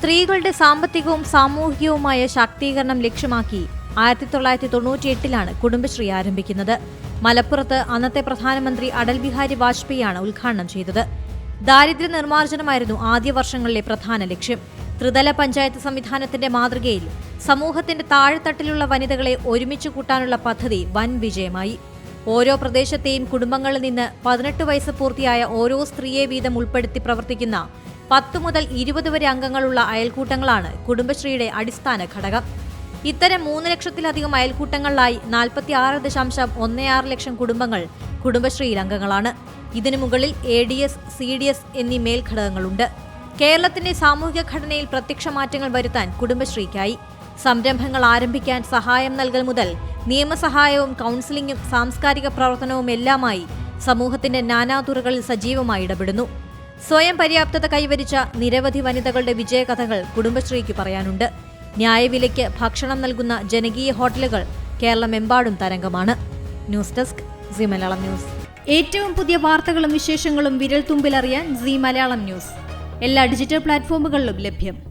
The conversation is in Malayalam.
സ്ത്രീകളുടെ സാമ്പത്തികവും സാമൂഹികവുമായ ശാക്തീകരണം ലക്ഷ്യമാക്കി ആയിരത്തി തൊള്ളായിരത്തി തൊണ്ണൂറ്റി എട്ടിലാണ് കുടുംബശ്രീ ആരംഭിക്കുന്നത്. മലപ്പുറത്ത് അന്നത്തെ പ്രധാനമന്ത്രി അടൽ ബിഹാരി വാജ്പേയിയാണ് ഉദ്ഘാടനം ചെയ്തത്. ദാരിദ്ര്യ നിർമ്മാർജനമായിരുന്നു ആദ്യ വർഷങ്ങളിലെ പ്രധാന ലക്ഷ്യം. ത്രിതല പഞ്ചായത്ത് സംവിധാനത്തിന്റെ മാതൃകയിൽ സമൂഹത്തിന്റെ താഴെത്തട്ടിലുള്ള വനിതകളെ ഒരുമിച്ച് കൂട്ടാനുള്ള പദ്ധതി വൻ വിജയമായി. ഓരോ പ്രദേശത്തെയും കുടുംബങ്ങളിൽ നിന്ന് പതിനെട്ട് വയസ്സ് പൂർത്തിയായ ഓരോ സ്ത്രീയെ വീതം ഉൾപ്പെടുത്തി പ്രവർത്തിക്കുന്ന പത്ത് മുതൽ ഇരുപത് വരെ അംഗങ്ങളുള്ള അയൽക്കൂട്ടങ്ങളാണ് കുടുംബശ്രീയുടെ അടിസ്ഥാന ഘടകം. ഇത്തരം മൂന്ന് ലക്ഷത്തിലധികം അയൽക്കൂട്ടങ്ങളിലായി നാൽപ്പത്തി ആറ് ദശാംശം ഒന്ന് ആറ് ലക്ഷം കുടുംബങ്ങൾ കുടുംബശ്രീയിൽ അംഗങ്ങളാണ്. ഇതിനു മുകളിൽ A D S C D S എന്നീ മേൽഘടകങ്ങളുണ്ട്. കേരളത്തിന്റെ സാമൂഹിക ഘടനയിൽ പ്രത്യക്ഷ മാറ്റങ്ങൾ വരുത്താൻ കുടുംബശ്രീക്കായി. സംരംഭങ്ങൾ ആരംഭിക്കാൻ സഹായം നൽകൽ മുതൽ നിയമസഹായവും കൗൺസിലിംഗും സാംസ്കാരിക പ്രവർത്തനവും എല്ലാമായി സമൂഹത്തിന്റെ നാനാതുറകളിൽ സജീവമായി ഇടപെടുന്നു. സ്വയം പര്യാപ്തത കൈവരിച്ച നിരവധി വനിതകളുടെ വിജയകഥകൾ കുടുംബശ്രീക്ക് പറയാനുണ്ട്. ന്യായവിലയ്ക്ക് ഭക്ഷണം നൽകുന്ന ജനകീയ ഹോട്ടലുകൾ കേരളമെമ്പാടും തരംഗമാണ്. News desk C Malayalam news. ഏറ്റവും പുതിയ വാർത്തകളും വിശേഷങ്ങളും വിരൽ തുമ്പിലറിയാൻ സി മലയാളം ന്യൂസ്. എല്ലാ ഡിജിറ്റൽ പ്ലാറ്റ്ഫോമുകളിലും ലഭ്യം.